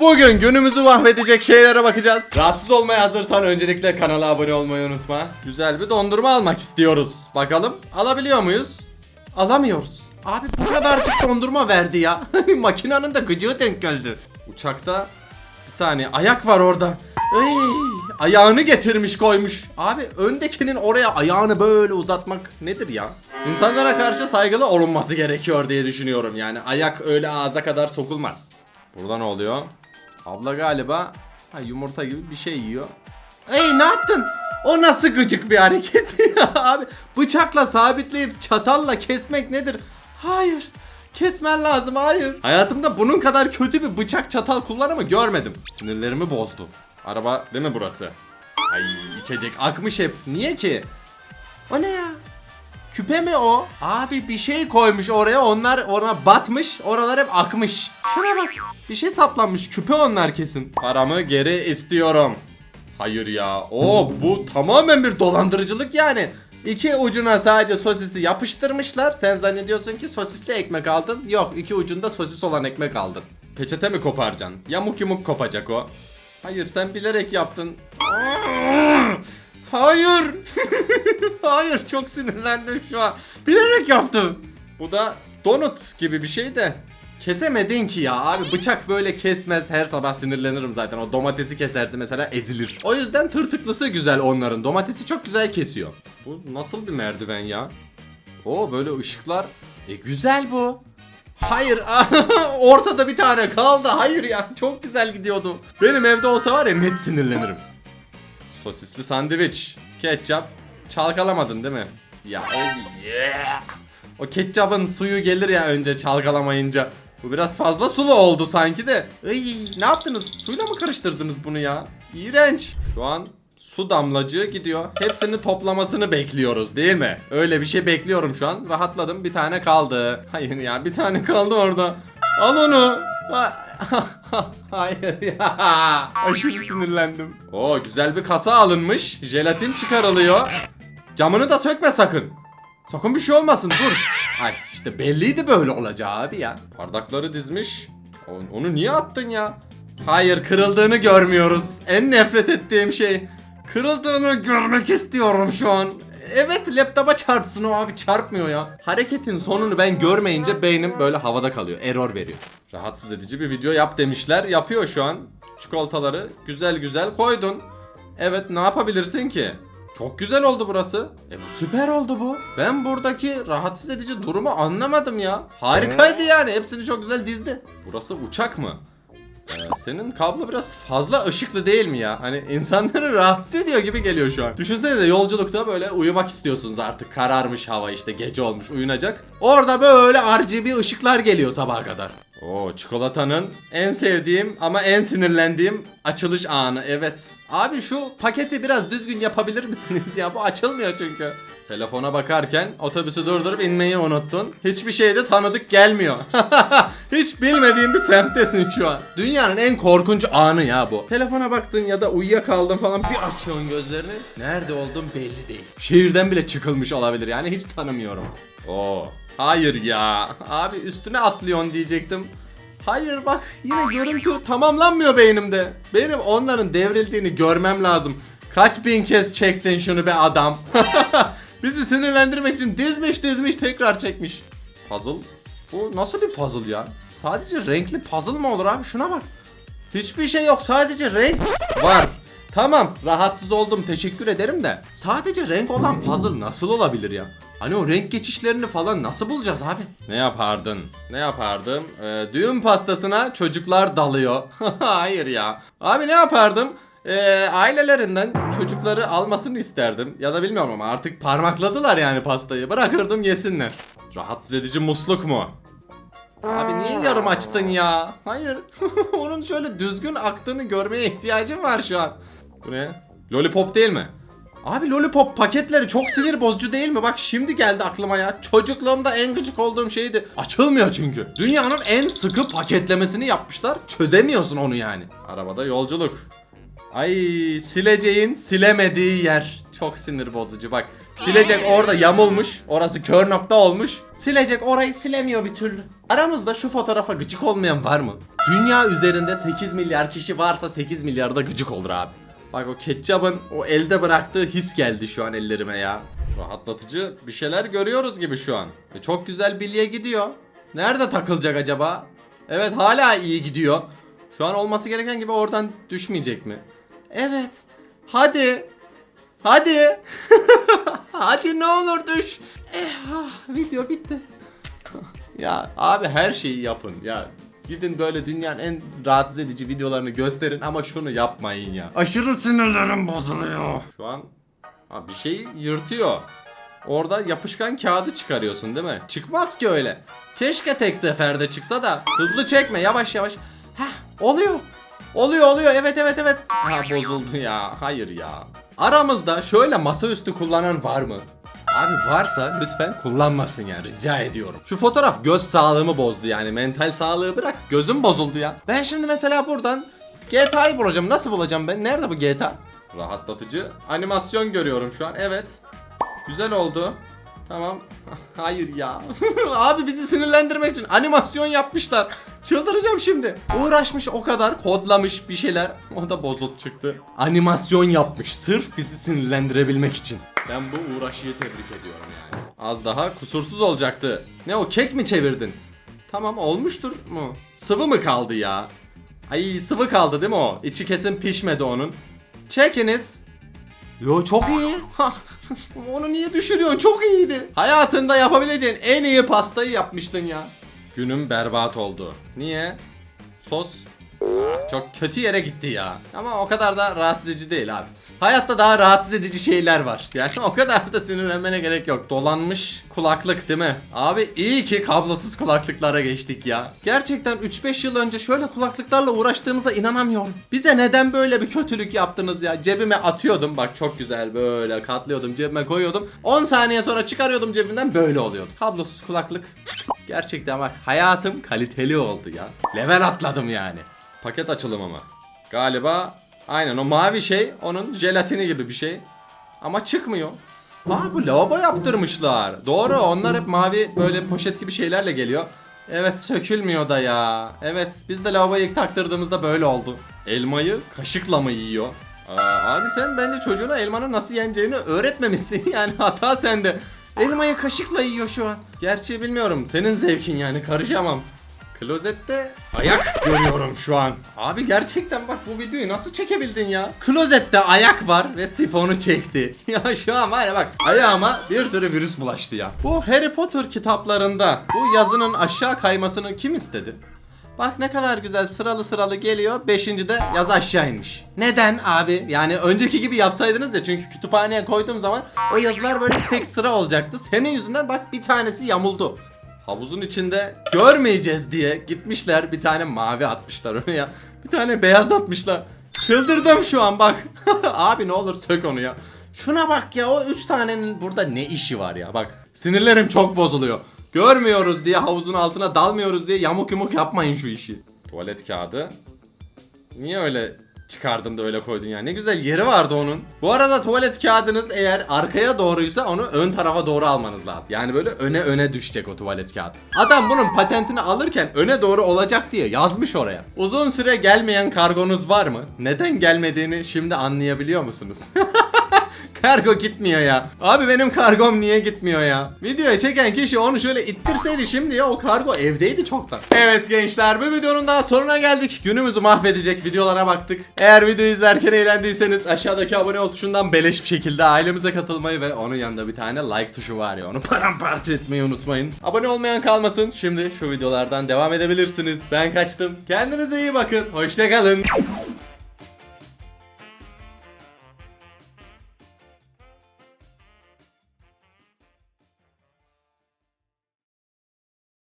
Bugün günümüzü mahvedecek şeylere bakacağız. Rahatsız olmaya hazırsan öncelikle kanala abone olmayı unutma. Güzel bir dondurma almak istiyoruz. Bakalım alabiliyor muyuz? Alamıyoruz. Abi bu kadarcık dondurma verdi ya. Makinenin de gıcığı denk geldi. Uçakta bir saniye ayak var orada. Ay, ayağını getirmiş koymuş. Abi öndekinin oraya ayağını böyle uzatmak nedir ya? İnsanlara karşı saygılı olunması gerekiyor diye düşünüyorum yani. Ayak öyle ağza kadar sokulmaz. Burada ne oluyor? Abla galiba ha, yumurta gibi bir şey yiyor. Ey ne yaptın? O nasıl gıcık bir hareket ya abi? Bıçakla sabitleyip çatalla kesmek nedir? Hayır. Kesmen lazım hayır. Hayatımda bunun kadar kötü bir bıçak çatal kullanımı görmedim. Sinirlerimi bozdu. Araba değil mi burası? Ay içecek akmış hep. Niye ki? O ne ya? Küpe mi o? Abi bir şey koymuş oraya onlar ona batmış oralar hep akmış. Şuna bak bir şey saplanmış küpe onlar kesin. Paramı geri istiyorum. Hayır ya o bu tamamen bir dolandırıcılık yani. İki ucuna sadece sosisi yapıştırmışlar. Sen zannediyorsun ki sosisli ekmek aldın. Yok iki ucunda sosis olan ekmek aldın. Peçete mi koparacaksın? Yamuk yumuk kopacak o. Hayır sen bilerek yaptın. Hayır. Hayır çok sinirlendim şu an. Bilerek yaptım. Bu da donut gibi bir şey de. Kesemedin ki ya abi bıçak böyle kesmez her sabah sinirlenirim zaten o domatesi keserse mesela ezilir. O yüzden tırtıklısı güzel onların domatesi çok güzel kesiyor. Bu nasıl bir merdiven ya? O böyle ışıklar. E güzel bu. Hayır ortada bir tane kaldı hayır ya çok güzel gidiyordu. Benim evde olsa var ya net sinirlenirim. Sosisli sandviç. Ketçap. Çalkalamadın değil mi? Ya oh yeah. O ketçapın suyu gelir ya önce çalkalamayınca. Bu biraz fazla sulu oldu sanki de. Iy, ne yaptınız? Suyla mı karıştırdınız bunu ya? İğrenç. Şu an su damlacığı gidiyor. Hepsini toplamasını bekliyoruz değil mi? Öyle bir şey bekliyorum şu an. Rahatladım. Bir tane kaldı. Hayır ya bir tane kaldı orada. Al onu. Ha- Hayır ya. Aşırı sinirlendim. Oo güzel bir kasa alınmış. Jelatin çıkarılıyor. Camını da sökme sakın. Sakın bir şey olmasın dur. Ay işte belliydi böyle olacağı abi ya. Bardakları dizmiş. Onu niye attın ya? Hayır kırıldığını görmüyoruz. En nefret ettiğim şey. Kırıldığını görmek istiyorum şu an. Evet laptopa çarpsın o abi çarpmıyor ya. Hareketin sonunu ben görmeyince beynim böyle havada kalıyor. Error veriyor. Rahatsız edici bir video yap demişler. Yapıyor şu an. Çikolataları güzel güzel koydun. Evet ne yapabilirsin ki? Çok güzel oldu burası. E bu süper oldu bu. Ben buradaki rahatsız edici durumu anlamadım ya. Harikaydı yani. Hepsini çok güzel dizdi. Burası uçak mı? Ee, senin kablo biraz fazla ışıklı değil mi ya? Hani insanları rahatsız ediyor gibi geliyor şu an. Düşünsenize yolculukta böyle uyumak istiyorsunuz artık. Kararmış hava işte gece olmuş uyunacak. Orada böyle RGB ışıklar geliyor sabaha kadar. Oo çikolatanın en sevdiğim ama en sinirlendiğim açılış anı evet. Abi şu paketi biraz düzgün yapabilir misiniz ya? Bu açılmıyor çünkü. Telefona bakarken otobüsü durdurup inmeyi unuttun. Hiçbir şey de tanıdık gelmiyor. Hiç bilmediğin bir semttesin şu an. Dünyanın en korkunç anı ya bu. Telefona baktın ya da uyuyakaldın falan bir açıyorsun gözlerini. Nerede olduğun belli değil. Şehirden bile çıkılmış olabilir yani hiç tanımıyorum. Oo. Hayır ya. Abi üstüne atlıyorsun diyecektim. Hayır bak yine görüntü tamamlanmıyor beynimde. Benim onların devrildiğini görmem lazım. Kaç bin kez çektin şunu be adam. Bizi sinirlendirmek için dizmiş dizmiş tekrar çekmiş. Puzzle? Bu nasıl bir puzzle ya? Sadece renkli puzzle mı olur abi? Şuna bak. Hiçbir şey yok sadece renk var. Tamam rahatsız oldum teşekkür ederim de sadece renk olan puzzle nasıl olabilir ya? Hani o renk geçişlerini falan nasıl bulacağız abi? Ne yapardın? Ne yapardım? Ee, düğün pastasına çocuklar dalıyor. Hayır ya. Abi ne yapardım? Ee, ailelerinden çocukları almasını isterdim. Ya da bilmiyorum ama artık parmakladılar yani pastayı. Bırakırdım yesinler. Rahatsız edici musluk mu? Abi niye yarım açtın ya? Hayır. Onun şöyle düzgün aktığını görmeye ihtiyacım var şu an. Bu ne? Lollipop değil mi? Abi lollipop paketleri çok sinir bozucu değil mi? Bak şimdi geldi aklıma ya. Çocukluğumda en gıcık olduğum şeydi. Açılmıyor çünkü. Dünyanın en sıkı paketlemesini yapmışlar. Çözemiyorsun onu yani. Arabada yolculuk. Ay sileceğin silemediği yer. Çok sinir bozucu bak. Silecek orada yamulmuş. Orası kör nokta olmuş. Silecek orayı silemiyor bir türlü. Aramızda şu fotoğrafa gıcık olmayan var mı? Dünya üzerinde 8 milyar kişi varsa 8 milyarda gıcık olur abi. Bak o ketçabın o elde bıraktığı his geldi şu an ellerime ya. Rahatlatıcı bir şeyler görüyoruz gibi şu an. E çok güzel bilye gidiyor. Nerede takılacak acaba? Evet hala iyi gidiyor. Şu an olması gereken gibi oradan düşmeyecek mi? Evet. Hadi. Hadi. Hadi ne olur düş. Eh, ah, video bitti. ya abi her şeyi yapın ya. Gidin böyle dünyanın en rahatsız edici videolarını gösterin ama şunu yapmayın ya. Aşırı sinirlerim bozuluyor. Şu an ha, bir şeyi yırtıyor. Orada yapışkan kağıdı çıkarıyorsun değil mi? Çıkmaz ki öyle. Keşke tek seferde çıksa da hızlı çekme yavaş yavaş. Heh oluyor. Oluyor oluyor evet evet evet. Ha bozuldu ya hayır ya. Aramızda şöyle masaüstü kullanan var mı? Abi varsa lütfen kullanmasın yani rica ediyorum. Şu fotoğraf göz sağlığımı bozdu yani mental sağlığı bırak gözüm bozuldu ya. Ben şimdi mesela buradan GTA'yı bulacağım. Nasıl bulacağım ben? Nerede bu GTA? Rahatlatıcı animasyon görüyorum şu an. Evet. Güzel oldu. Tamam. Hayır ya. Abi bizi sinirlendirmek için animasyon yapmışlar. Çıldıracağım şimdi. Uğraşmış o kadar kodlamış bir şeyler. O da bozuk çıktı. Animasyon yapmış sırf bizi sinirlendirebilmek için. Ben bu uğraşıyı tebrik ediyorum yani. Az daha kusursuz olacaktı. Ne o kek mi çevirdin? Tamam olmuştur mu? Sıvı mı kaldı ya? Ay sıvı kaldı değil mi o? İçi kesin pişmedi onun. Çekiniz. Yo çok iyi. Onu niye düşürüyorsun? Çok iyiydi. Hayatında yapabileceğin en iyi pastayı yapmıştın ya. Günüm berbat oldu. Niye? Sos Ah, çok kötü yere gitti ya. Ama o kadar da rahatsız edici değil abi. Hayatta daha rahatsız edici şeyler var. Yani o kadar da sinirlenmene gerek yok. Dolanmış kulaklık değil mi? Abi iyi ki kablosuz kulaklıklara geçtik ya. Gerçekten 3-5 yıl önce şöyle kulaklıklarla uğraştığımıza inanamıyorum. Bize neden böyle bir kötülük yaptınız ya? Cebime atıyordum. Bak çok güzel böyle katlıyordum cebime koyuyordum. 10 saniye sonra çıkarıyordum cebimden böyle oluyordu. Kablosuz kulaklık. Gerçekten bak hayatım kaliteli oldu ya. Level atladım yani. Paket açılım ama. Galiba aynen o mavi şey onun jelatini gibi bir şey. Ama çıkmıyor. Aa bu lavabo yaptırmışlar. Doğru onlar hep mavi böyle poşet gibi şeylerle geliyor. Evet sökülmüyor da ya. Evet biz de lavaboyu ilk taktırdığımızda böyle oldu. Elmayı kaşıkla mı yiyor? Aa, abi sen bence çocuğuna elmanın nasıl yeneceğini öğretmemişsin. Yani hata sende. Elmayı kaşıkla yiyor şu an. Gerçi bilmiyorum. Senin zevkin yani karışamam. Klozette ayak görüyorum şu an. Abi gerçekten bak bu videoyu nasıl çekebildin ya? Klozette ayak var ve sifonu çekti. ya şu an var ya bak ayağıma bir sürü virüs bulaştı ya. Bu Harry Potter kitaplarında bu yazının aşağı kaymasını kim istedi? Bak ne kadar güzel sıralı sıralı geliyor. Beşinci de yaz aşağı inmiş. Neden abi? Yani önceki gibi yapsaydınız ya çünkü kütüphaneye koyduğum zaman o yazılar böyle tek sıra olacaktı. Senin yüzünden bak bir tanesi yamuldu. Havuzun içinde görmeyeceğiz diye gitmişler bir tane mavi atmışlar oraya. Bir tane beyaz atmışlar. Çıldırdım şu an bak. Abi ne olur sök onu ya. Şuna bak ya o üç tanenin burada ne işi var ya bak. Sinirlerim çok bozuluyor. Görmüyoruz diye havuzun altına dalmıyoruz diye yamuk yumuk yapmayın şu işi. Tuvalet kağıdı. Niye öyle çıkardın da öyle koydun ya? Ne güzel yeri vardı onun. Bu arada tuvalet kağıdınız eğer arkaya doğruysa onu ön tarafa doğru almanız lazım. Yani böyle öne öne düşecek o tuvalet kağıdı. Adam bunun patentini alırken öne doğru olacak diye yazmış oraya. Uzun süre gelmeyen kargonuz var mı? Neden gelmediğini şimdi anlayabiliyor musunuz? Kargo gitmiyor ya. Abi benim kargom niye gitmiyor ya? Videoya çeken kişi onu şöyle ittirseydi şimdi ya o kargo evdeydi çoktan. Evet gençler bu videonun daha sonuna geldik. Günümüzü mahvedecek videolara baktık. Eğer videoyu izlerken eğlendiyseniz aşağıdaki abone ol tuşundan beleş bir şekilde ailemize katılmayı ve onun yanında bir tane like tuşu var ya onu paramparça etmeyi unutmayın. Abone olmayan kalmasın. Şimdi şu videolardan devam edebilirsiniz. Ben kaçtım. Kendinize iyi bakın. Hoşçakalın.